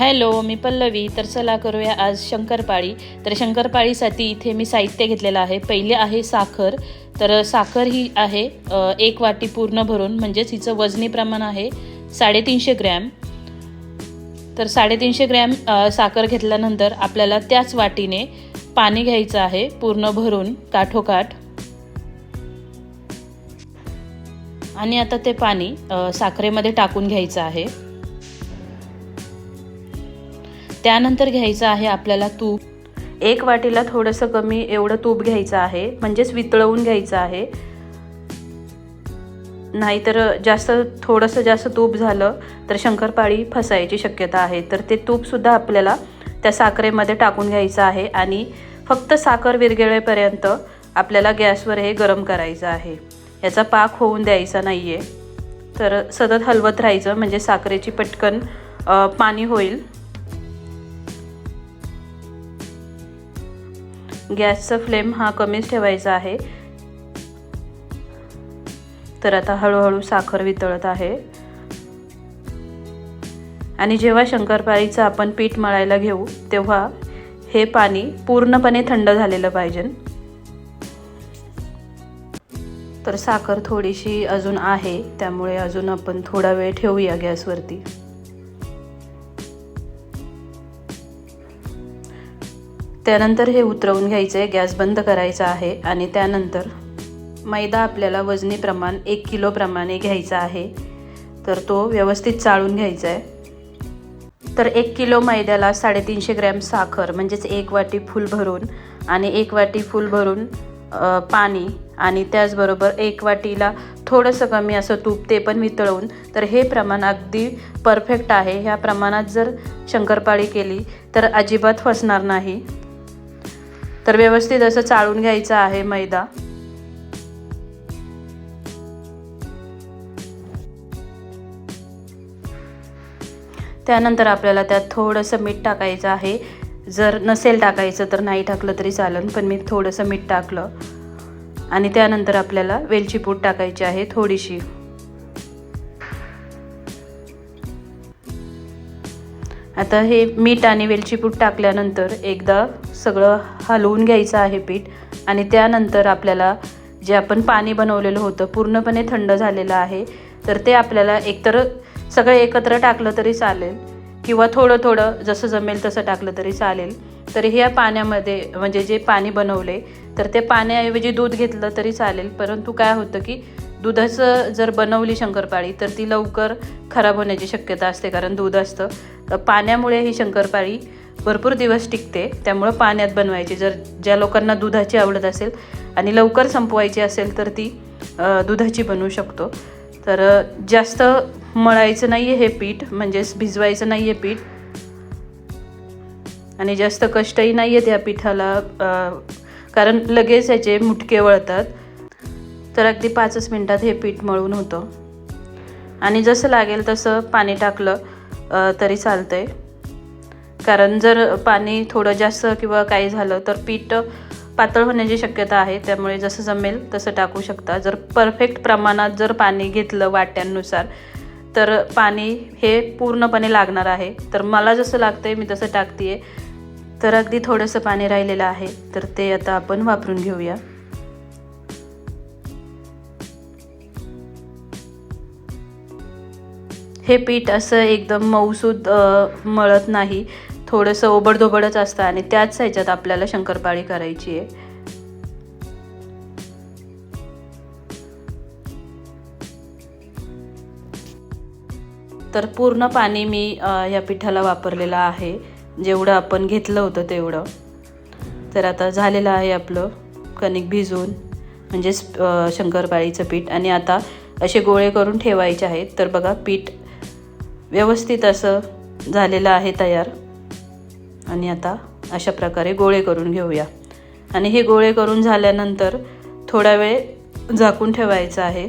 Hello मी पल्लवी. तर चला करूया आज शंकरपाळी. तर शंकरपाळीसाठी इथे मी साहित्य घेतलेलं आहे. पहिले आहे साखर. तर साखर ही आहे एक वाटी पूर्ण भरून. म्हणजेच हिचं वजनी प्रमाण आहे साडेतीनशे ग्रॅम. तर साडेतीनशे ग्रॅम साखर घेतल्यानंतर आपल्याला त्याच वाटीने पाणी घ्यायचं आहे पूर्ण भरून काठोकाठ. आणि आता ते पाणी साखरेमध्ये टाकून घ्यायचं आहे. त्यानंतर घ्यायचं आहे आपल्याला तूप. एक वाटीला थोडंसं कमी एवढं तूप घ्यायचं आहे. म्हणजेच वितळवून घ्यायचं आहे. नाहीतर जास्त थोडंसं जास्त तूप झालं तर शंकरपाळी फसायची शक्यता आहे. तर ते तूपसुद्धा आपल्याला त्या साखरेमध्ये टाकून घ्यायचं आहे आणि फक्त साखर विरघळेपर्यंत आपल्याला गॅसवर हे गरम करायचं आहे. याचा पाक होऊन द्यायचा नाही आहे तर सतत हलवत राहायचं म्हणजे साखरेची पटकन पाणी होईल. गॅसचा फ्लेम हा कमीच ठेवायचा आहे. तर आता हळूहळू साखर वितळत आहे. आणि जेव्हा शंकरपाळीचं आपण पीठ मळायला घेऊ तेव्हा हे पाणी पूर्णपणे थंड झालेलं पाहिजे. तर साखर थोडीशी अजून आहे त्यामुळे अजून आपण थोडा वेळ ठेवूया गॅसवरती. त्यानंतर हे उतरवून घ्यायचं आहे गॅस बंद करायचा आहे आणि त्यानंतर मैदा आपल्याला वजनी प्रमाण एक किलोप्रमाणे घ्यायचा आहे. तर तो व्यवस्थित चाळून घ्यायचा आहे तर एक किलो मैद्याला साडेतीनशे ग्रॅम साखर म्हणजेच एक वाटी फुल भरून आणि एक वाटी फुल भरून पाणी आणि त्याचबरोबर एक वाटीला थोडंसं कमी असं तूप ते पण वितळवून तर हे प्रमाण अगदी परफेक्ट आहे. ह्या प्रमाणात जर शंकरपाळी केली तर अजिबात फसणार नाही. तर व्यवस्थित असं चाळून घ्यायचं आहे मैदा. त्यानंतर आपल्याला त्यात थोडंसं मीठ टाकायचं आहे. जर नसेल टाकायचं तर नाही टाकलं तरी चालेल पण मी थोडंसं मीठ टाकलं. आणि त्यानंतर आपल्याला वेलची पूड टाकायची आहे थोडीशी. आता हे मीठ आणि वेलची पूड टाकल्यानंतर एकदा सगळं हलवून घ्यायचं आहे पीठ आणि त्यानंतर आपल्याला जे आपण पाणी बनवलेलं होतं पूर्णपणे थंड झालेलं आहे तर ते आपल्याला एकतर सगळं एकत्र टाकलं तरी चालेल किंवा थोडं थोडं जसं जमेल तसं टाकलं तरी चालेल. तर ह्या पाण्यामध्ये म्हणजे जे पाणी बनवले तर ते पाण्याऐवजी दूध घेतलं तरी चालेल. परंतु काय होतं की दुधाचं जर बनवली शंकरपाळी तर ती लवकर खराब होण्याची शक्यता असते कारण दूध असतं. पाण्यामुळे ही शंकरपाळी भरपूर दिवस टिकते त्यामुळं पाण्यात बनवायची. जर ज्या लोकांना दुधाची आवडत असेल आणि लवकर संपवायची असेल तर ती दुधाची बनवू शकतो. तर जास्त मळायचं नाही आहे हे पीठ म्हणजेच भिजवायचं नाही आहे पीठ. आणि जास्त कष्टही नाही आहेत या पिठाला कारण लगेच याचे मुटके वळतात. तर अगदी पाचच मिनटात हे पीठ मळून होतं. आणि जसं लागेल तसं पाणी टाकलं तरी चालतं आहे कारण जर पाणी थोडं जास्त किंवा काही झालं तर पीठ पातळ होण्याची शक्यता आहे. त्यामुळे जसं जमेल तसं टाकू शकता. जर परफेक्ट प्रमाणात जर पाणी घेतलं वाट्यांनुसार तर पाणी हे पूर्णपणे लागणार आहे. तर मला जसं लागतं आहे मी तसं टाकते आहे तर अगदी थोडंसं पाणी राहिलेलं आहे. तर ते आता आपण वापरून घेऊया. हे पीठ असं एकदम मऊसूद मळत नाही. थोडंसं ओबडधोबडच असतं आणि त्याच ह्याच्यात आपल्याला शंकरपाळी करायची आहे. तर पूर्ण पाणी मी या पिठाला वापरलेलं आहे. जेवढं आपण घेतलं होतं तेवढं. तर आता झालेलं आहे आपलं कणिक भिजवून म्हणजेच शंकरपाळीचं पीठ. आणि आता असे गोळे करून ठेवायचे आहेत. तर बघा पीठ व्यवस्थित असं झालेलं आहे तयार. आणि आता अशा प्रकारे गोळे करून घेऊया. आणि हे गोळे करून झाल्यानंतर थोडा वेळ झाकून ठेवायचं आहे.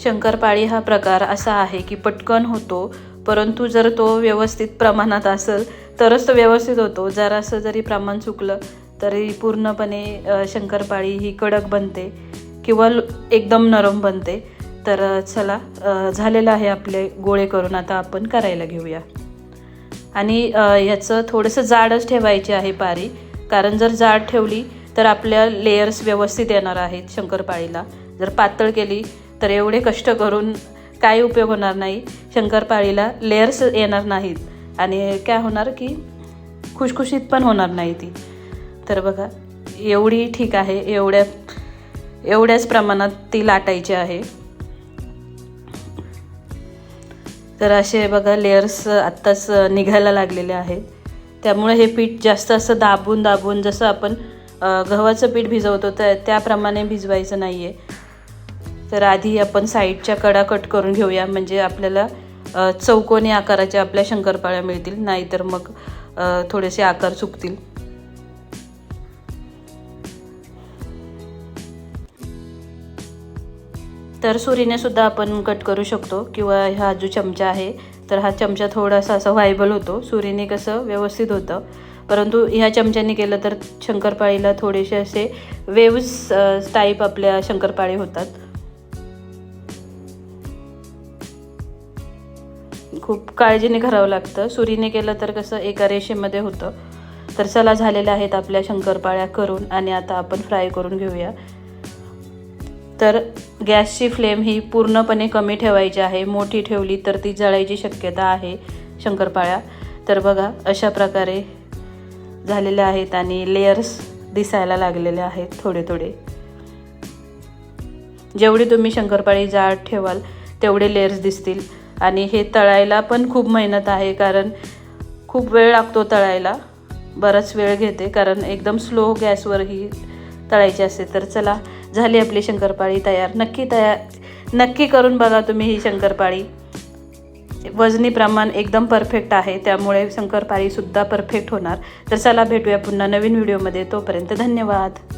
शंकरपाळी हा प्रकार असा आहे की पटकन होतो परंतु जर तो व्यवस्थित प्रमाणात असेल तरच तो व्यवस्थित होतो. जरासं जरी प्रमाण चुकलं तरी पूर्णपणे शंकरपाळी ही कडक बनते किंवा एकदम नरम बनते. तर चला झालेलं आहे आपले गोळे करून आता आपण करायला घेऊया. आणि याचं थोडंसं जाडच ठेवायची आहे पारी. कारण जर जाड ठेवली तर आपल्या लेयर्स व्यवस्थित येणार आहेत शंकरपाळीला. जर पातळ केली तर एवढे कष्ट करून काही उपयोग होणार नाही. शंकरपाळीला लेयर्स येणार नाहीत. आणि काय होणार की खुशखुशीत पण होणार नाही ती. तर बघा एवढी ठीक आहे. एवढ्या एवढ्याच प्रमाणात ती लाटायची आहे. तर असे बघा लेयर्स आत्ताच निघायला लागलेले आहेत. त्यामुळे हे पीठ जास्त असं दाबून दाबून जसं आपण गव्हाचं पीठ भिजवतो तर त्याप्रमाणे भिजवायचं नाही आहे तर आधी आपण साईडच्या कडा कट करून घेऊया म्हणजे आपल्याला चौकोनी आकाराच्या आपल्या शंकरपाळ्या मिळतील नाहीतर मग थोडेसे आकार चुकतील. तर सुरीने सुद्धा आपण कट करू शकतो. किंवा हा जो चमचा आहे तर हा चमचा थोडासा असा व्हायबल होतो. सुरीने कसं व्यवस्थित होतं. परंतु ह्या चमच्याने केलं तर शंकरपाळीला थोडेसे असे वेव्स टाईप आपल्या शंकरपाळी होतात. खूप काळजीने करावं लागतं. सुरीने केलं तर कसं एका रेषेमध्ये होतं. तर चला झालेल्या आहेत आपल्या शंकरपाळ्या करून आणि आता आपण फ्राय करून घेऊया. तर गॅसची फ्लेम ही पूर्णपणे कमी ठेवायची आहे. मोठी ठेवली तर ती जळायची शक्यता आहे शंकरपाळ्या. तर बघा अशा प्रकारे झालेल्या आहेत आणि लेयर्स दिसायला लागलेले आहेत थोडे थोडे. जेवढी तुम्ही शंकरपाळी जाड ठेवाल तेवढे लेयर्स दिसतील. आणि हे तळायला पण खूप मेहनत आहे कारण खूप वेळ लागतो तळायला. बराच वेळ घेते कारण एकदम स्लो गॅसवर ही तळायची असते. तर चला झाली आपली शंकरपाळी तयार. नक्की तयार नक्की करून बघा तुम्ही ही शंकरपाळी. वजनी प्रमाण एकदम परफेक्ट आहे त्यामुळे शंकरपाळीसुद्धा परफेक्ट होणार. तर चला भेटूया पुन्हा नवीन व्हिडिओमध्ये तोपर्यंत धन्यवाद.